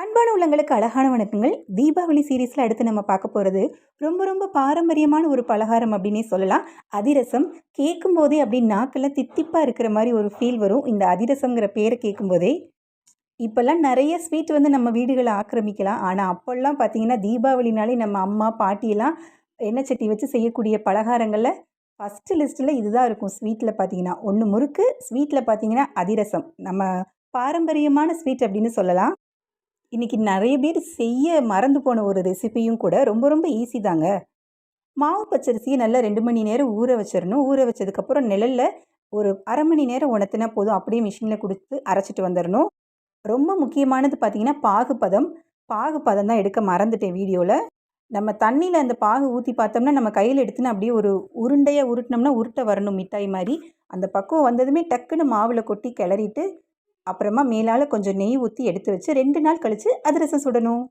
அன்பான உள்ளங்களுக்கு அழகான வணக்கங்கள். தீபாவளி சீரீஸில் அடுத்து நம்ம பார்க்க போகிறது ரொம்ப ரொம்ப பாரம்பரியமான ஒரு பலகாரம் அப்படின்னே சொல்லலாம். அதிரசம். கேட்கும் போதே அப்படி நாக்கில் தித்திப்பாக இருக்கிற மாதிரி ஒரு ஃபீல் வரும். இந்த அதிரசங்கிற பேரை கேட்கும்போதே இப்போல்லாம் நிறைய ஸ்வீட் வந்து நம்ம வீடுகளை ஆக்கிரமிக்கலாம். ஆனால் அப்போல்லாம் பார்த்தீங்கன்னா தீபாவளினாலே நம்ம அம்மா பாட்டியெல்லாம் எண்ணெய் சட்டி வச்சு செய்யக்கூடிய பலகாரங்களில் ஃபஸ்ட்டு லிஸ்ட்டில் இதுதான் இருக்கும். ஸ்வீட்டில் பார்த்தீங்கன்னா ஒன்று முறுக்கு ஸ்வீட்டில் பார்த்தீங்கன்னா அதிரசம். நம்ம பாரம்பரியமான ஸ்வீட் அப்படின்னு சொல்லலாம். இன்றைக்கி நிறைய பேர் செய்ய மறந்து போன ஒரு ரெசிபியும் கூட ரொம்ப ரொம்ப ஈஸி தாங்க. மாவு பச்சரிசியை நல்லா ரெண்டு மணி நேரம் ஊற வச்சிடணும் ஊற வச்சதுக்கப்புறம் நிழலில் ஒரு அரை மணி நேரம் உணர்த்தினா போதும். அப்படியே மிஷினில் கொடுத்து அரைச்சிட்டு வந்துடணும் ரொம்ப முக்கியமானது பார்த்தீங்கன்னா பாகுபதம் பாகுபதம் தான் எடுக்க மறந்துட்டேன் வீடியோவில் நம்ம தண்ணியில் அந்த பாகு ஊற்றி பார்த்தோம்னா நம்ம கையில் எடுத்துன்னு அப்படியே ஒரு உருண்டையாக உருட்டினோம்னா உருட்டை வரணும் மிட்டாய் மாதிரி. அந்த பக்குவம் வந்ததுமே டக்குன்னு மாவில் கொட்டி கிளறிட்டு அப்புறமா மேலால் கொஞ்சம் நெய் ஊற்றி எடுத்து வச்சு ரெண்டு நாள் கழித்து அதிரசம் சுடணும்.